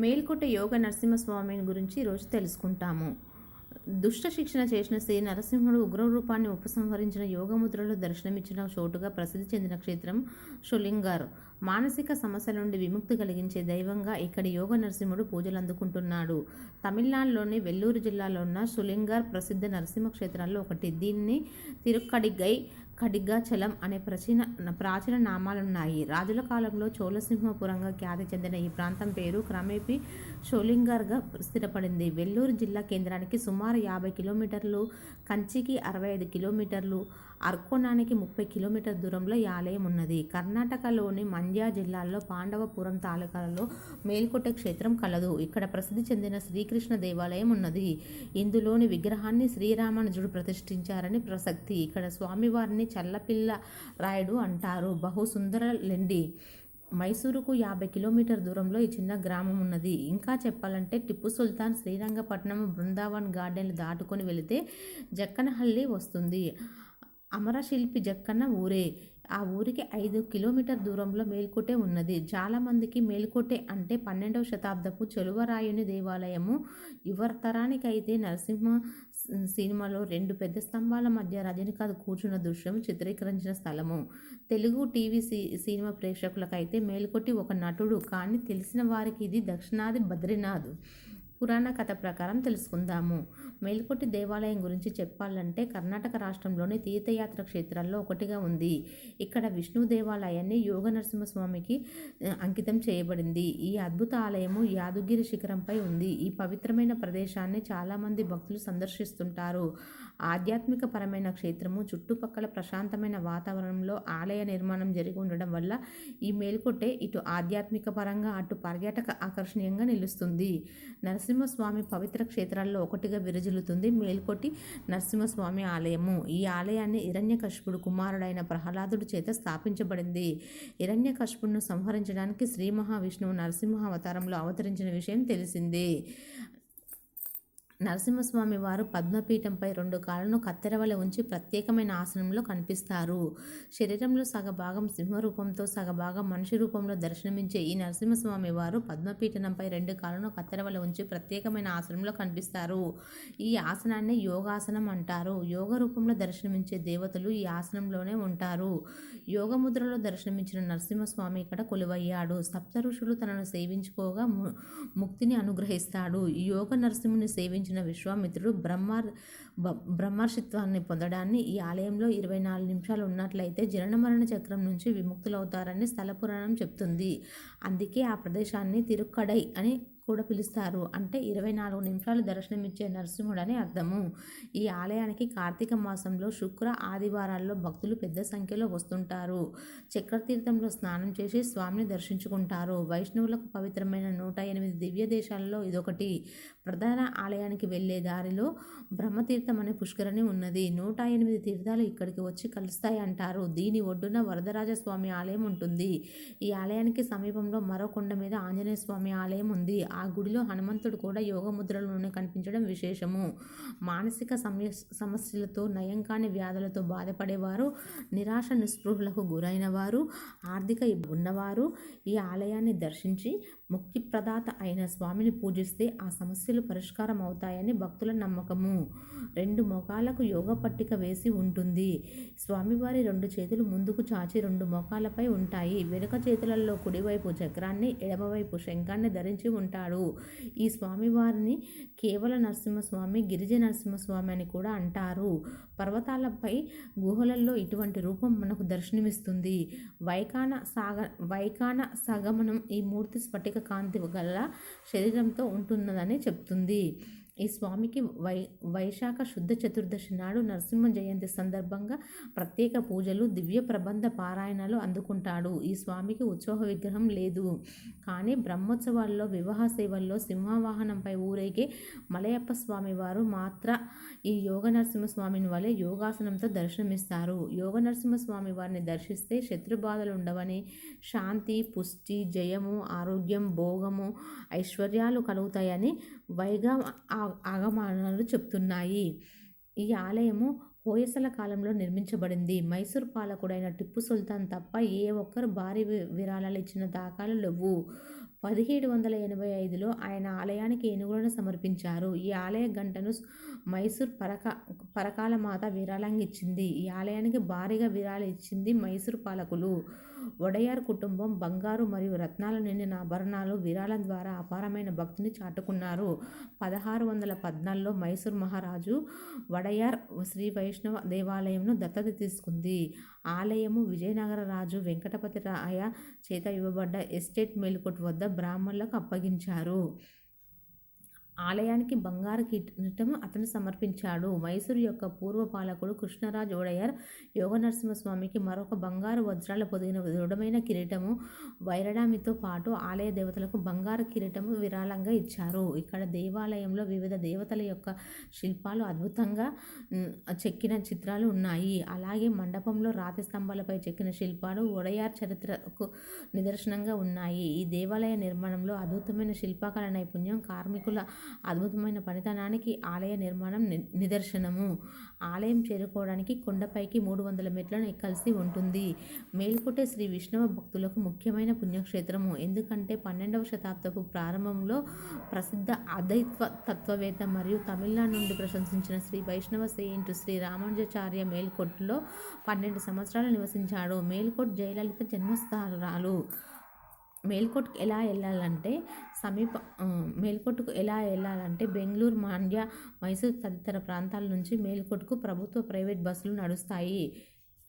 మేల్కోట యోగ నరసింహస్వామి గురించి ఈరోజు తెలుసుకుంటాము. దుష్ట శిక్షణ చేసిన శ్రీ నరసింహుడు ఉగ్రరూపాన్ని ఉపసంహరించిన యోగముద్రలో దర్శనమిచ్చిన చోటుగా ప్రసిద్ధి చెందిన క్షేత్రం షులింగర్. మానసిక సమస్యల నుండి విముక్తి కలిగించే దైవంగా ఇక్కడి యోగ నరసింహుడు పూజలు అందుకుంటున్నాడు. తమిళనాడులోని వెల్లూరు జిల్లాలో ఉన్న షులింగర్ ప్రసిద్ధ నరసింహ క్షేత్రాల్లో ఒకటి. దీన్ని తిరుక్కడిగై ఖడిగాచలం అనే ప్రాచీన ప్రాచీన నామాలున్నాయి. రాజుల కాలంలో చోళసింహపురంగా ఖ్యాతి చెందిన ఈ ప్రాంతం పేరు క్రమేపీ షోలింగర్గా స్థిరపడింది. వెల్లూరు జిల్లా కేంద్రానికి సుమారు యాభై కిలోమీటర్లు కంచికి అరవై ఐదు కిలోమీటర్లు అర్కోణానికి ముప్పై కిలోమీటర్ దూరంలో ఈ ఆలయం ఉన్నది. కర్ణాటకలోని మండ్య జిల్లాలో పాండవపురం తాలూకాలలో మేల్కోట క్షేత్రం కలదు. ఇక్కడ ప్రసిద్ధి చెందిన శ్రీకృష్ణ దేవాలయం ఉన్నది. ఇందులోని విగ్రహాన్ని శ్రీరామానుజుడు ప్రతిష్ఠించారని ప్రసక్తి. ఇక్కడ స్వామివారిని చల్లపిల్ల రాయుడు అంటారు. బహు సుందర లెండి. మైసూరుకు యాభై కిలోమీటర్ దూరంలో ఈ చిన్న గ్రామం ఉన్నది. ఇంకా చెప్పాలంటే టిప్పు సుల్తాన్ శ్రీరంగపట్నం బృందావన్ గార్డెన్లు దాటుకొని వెళితే జక్కనహల్లి వస్తుంది. అమరశిల్పి జక్కన్న ఊరే. ఆ ఊరికి ఐదు కిలోమీటర్ దూరంలో మేల్కోటే ఉన్నది. చాలామందికి మేల్కోటే అంటే పన్నెండవ శతాబ్దపు చెలువరాయుని దేవాలయము. యువతరానికైతే నరసింహ సినిమాలో రెండు పెద్ద స్తంభాల మధ్య రజనీకాంత్ కూర్చున్న దృశ్యం చిత్రీకరించిన స్థలము. తెలుగు టీవీ సినిమా ప్రేక్షకులకైతే మేల్కొట్టి ఒక నటుడు కానీ తెలిసిన వారికి ఇది దక్షిణాది బద్రీనాథ్. పురాణ కథ ప్రకారం తెలుసుకుందాము. మేల్కొట్టి దేవాలయం గురించి చెప్పాలంటే కర్ణాటక రాష్ట్రంలోని తీర్థయాత్ర క్షేత్రాల్లో ఒకటిగా ఉంది. ఇక్కడ విష్ణు దేవాలయాన్ని యోగ నరసింహస్వామికి అంకితం చేయబడింది. ఈ అద్భుత ఆలయము యాదగిరి శిఖరంపై ఉంది. ఈ పవిత్రమైన ప్రదేశాన్ని చాలామంది భక్తులు సందర్శిస్తుంటారు. ఆధ్యాత్మిక పరమైన క్షేత్రము చుట్టుపక్కల ప్రశాంతమైన వాతావరణంలో ఆలయ నిర్మాణం జరిగి ఉండడం వల్ల ఈ మేల్కొట్టే ఇటు ఆధ్యాత్మిక పరంగా అటు పర్యాటక ఆకర్షణీయంగా నిలుస్తుంది. నరసింహస్వామి పవిత్ర క్షేత్రాల్లో ఒకటిగా విరజిల్లుతుంది మేల్కొట్టి నరసింహస్వామి ఆలయము. ఈ ఆలయాన్ని హిరణ్యకశిపుడు కుమారుడైన ప్రహ్లాదుడు చేత స్థాపించబడింది. హిరణ్యకశిపుడును సంహరించడానికి శ్రీ మహావిష్ణువు నరసింహ అవతారంలో అవతరించిన విషయం తెలిసిందే. నరసింహస్వామి వారు పద్మపీఠంపై రెండు కాళ్ళను కత్తెరవల ఉంచి ప్రత్యేకమైన ఆసనంలో కనిపిస్తారు. శరీరంలో సగభాగం సింహరూపంతో సగభాగం మనిషి రూపంలో దర్శనమించే ఈ నరసింహస్వామి వారు పద్మపీఠంపై రెండు కాళ్ళను కత్తెరవల ఉంచి ప్రత్యేకమైన ఆసనంలో కనిపిస్తారు. ఈ ఆసనాన్ని యోగాసనం అంటారు. యోగ రూపంలో దర్శనమించే దేవతలు ఈ ఆసనంలోనే ఉంటారు. యోగముద్రలో దర్శనమించిన నరసింహస్వామి ఇక్కడ కొలువయ్యాడు. సప్త ఋషులు తనను సేవించుకోగా ముక్తిని అనుగ్రహిస్తాడు. యోగ నరసింహుని సేవించిన విశ్వామిత్రుడు బ్రహ్మ బ్రహ్మర్షిత్వాన్ని పొందడాన్ని ఈ ఆలయంలో ఇరవై నాలుగు నిమిషాలు ఉన్నట్లయితే జనన మరణ చక్రం నుంచి విముక్తులవుతారని స్థల పురాణం చెప్తుంది. అందుకే ఆ ప్రదేశాన్ని తిరుక్కడై అని కూడా పిలుస్తారు. అంటే ఇరవై నాలుగు నిమిషాలు దర్శనమిచ్చే నరసింహుడు అని అర్థము. ఈ ఆలయానికి కార్తీక మాసంలో శుక్ర ఆదివారాల్లో భక్తులు పెద్ద సంఖ్యలో వస్తుంటారు. చక్రతీర్థంలో స్నానం చేసి స్వామిని దర్శించుకుంటారు. వైష్ణవులకు పవిత్రమైన నూట ఎనిమిది దివ్య దేశాలలో ఇదొకటి. ప్రధాన ఆలయానికి వెళ్ళే దారిలో బ్రహ్మతీర్థం అనే పుష్కరణి ఉన్నది. నూట ఎనిమిది తీర్థాలు ఇక్కడికి వచ్చి కలుస్తాయి అంటారు. దీని ఒడ్డున వరదరాజస్వామి ఆలయం ఉంటుంది. ఈ ఆలయానికి సమీపంలో మరో కొండ మీద ఆంజనేయ స్వామి ఆలయం ఉంది. ఆ గుడిలో హనుమంతుడు కూడా యోగముద్రలోనే కనిపించడం విశేషము. మానసిక సమస్యలతో నయం కాని వ్యాధులతో బాధపడేవారు నిరాశ నిస్పృహులకు గురైన వారు ఆర్థిక ఉన్నవారు ఈ ఆలయాన్ని దర్శించి ముక్తి ప్రదాత అయిన స్వామిని పూజిస్తే ఆ సమస్యలు పరిష్కారం అవుతాయని భక్తుల నమ్మకము. రెండు మొఖాలకు యోగ పట్టిక వేసి ఉంటుంది. స్వామివారి రెండు చేతులు ముందుకు చాచి రెండు మొఖాలపై ఉంటాయి. వెనుక చేతులలో కుడివైపు చక్రాన్ని ఎడమవైపు శంఖాన్ని ధరించి ఉంటాడు ఈ స్వామివారిని కేవల నరసింహస్వామి గిరిజ నరసింహస్వామి అని కూడా అంటారు. పర్వతాలపై గుహలలో ఇటువంటి రూపం మనకు దర్శనమిస్తుంది. వైకాన సాగ వైకాన సగమనం ఈ మూర్తి స్ఫటిక కాంతి గల శరీరంతో ఉంటున్నదని చెప్తుంది. ఈ స్వామికి వై వైశాఖ శుద్ధ చతుర్దశి నాడు నరసింహ జయంతి సందర్భంగా ప్రత్యేక పూజలు దివ్య ప్రబంధ పారాయణాలు అందుకుంటాడు. ఈ స్వామికి ఉత్సవ విగ్రహం లేదు. కానీ బ్రహ్మోత్సవాల్లో వివాహ సేవల్లో సింహవాహనంపై ఊరేగే మలయప్ప స్వామి వారు మాత్ర ఈ యోగ నరసింహస్వామిని వలె యోగాసనంతో దర్శనమిస్తారు. యోగ నరసింహస్వామి వారిని దర్శిస్తే శత్రుబాధలు ఉండవని శాంతి పుష్టి జయము ఆరోగ్యం భోగము ఐశ్వర్యాలు కలుగుతాయని వైగా ఆగమానాలు చెప్తున్నాయి. ఈ ఆలయము హోయసల కాలంలో నిర్మించబడింది. మైసూర్ పాలకుడైన టిప్పు సుల్తాన్ తప్ప ఏ ఒక్కరు భారీ విరాళాలు ఇచ్చిన దాఖలు లేవు. పదిహేడు వందల ఎనభై ఐదులో ఆయన ఆలయానికి ఏనుగులను సమర్పించారు. ఈ ఆలయ గంటను మైసూర్ పరక పరకాల మాత విరాళంగా ఇచ్చింది. ఈ ఆలయానికి భారీగా విరాళం ఇచ్చింది మైసూర్ పాలకులు. వడయార్ కుటుంబం బంగారు మరియు రత్నాలు నిండిన ఆభరణాలు విరాళం ద్వారా అపారమైన భక్తిని చాటుకున్నారు. పదహారు వందల పద్నాలుగులో మైసూర్ మహారాజు వడయార్ శ్రీ వైష్ణవ దేవాలయంను దత్తత తీసుకుంది. ఆలయము విజయనగర రాజు వెంకటపతి రాయ చేత ఇవ్వబడ్డ ఎస్టేట్ మేలుకోట్ వద్ద బ్రాహ్మణులకు అప్పగించారు. ఆలయానికి బంగారు కిరీటం అతను సమర్పించాడు. మైసూరు యొక్క పూర్వ పాలకుడు కృష్ణరాజు ఓడయ్యర్ యోగ నరసింహస్వామికి మరొక బంగారు వజ్రాల పొదిగిన దృఢమైన కిరీటము వైరడామితో పాటు ఆలయ దేవతలకు బంగారు కిరీటము విరాళంగా ఇచ్చారు. ఇక్కడ దేవాలయంలో వివిధ దేవతల యొక్క శిల్పాలు అద్భుతంగా చెక్కిన చిత్రాలు ఉన్నాయి. అలాగే మండపంలో రాతి స్తంభాలపై చెక్కిన శిల్పాలు ఒడయార్ చరిత్రకు నిదర్శనంగా ఉన్నాయి. ఈ దేవాలయ నిర్మాణంలో అద్భుతమైన శిల్పకళ నైపుణ్యం కార్మికుల అద్భుతమైన పనితనానికి ఆలయ నిర్మాణం ని- నిదర్శనము. ఆలయం చేరుకోవడానికి కొండపైకి మూడు వందల మెట్లను ఎక్కాల్సి ఉంటుంది. మేల్కోటే శ్రీ విష్ణవ భక్తులకు ముఖ్యమైన పుణ్యక్షేత్రము. ఎందుకంటే పన్నెండవ శతాబ్దపు ప్రారంభంలో ప్రసిద్ధ అద్వైత్వ తత్వవేత్త మరియు తమిళనాడు నుండి ప్రశంసించిన శ్రీ వైష్ణవ సెయింట్ శ్రీ రామానుజాచార్య మేల్కోట్లో పన్నెండు సంవత్సరాలు నివసించాడు. మేల్కోట్ జయలలిత జన్మస్థానాలు. మేల్కోట్కు ఎలా వెళ్ళాలంటే సమీప మేల్కోట్కు ఎలా వెళ్ళాలంటే బెంగళూరు మాండ్య మైసూర్ తదితర ప్రాంతాల నుంచి మేల్కోట్కు ప్రభుత్వ ప్రైవేట్ బస్సులు నడుస్తాయి.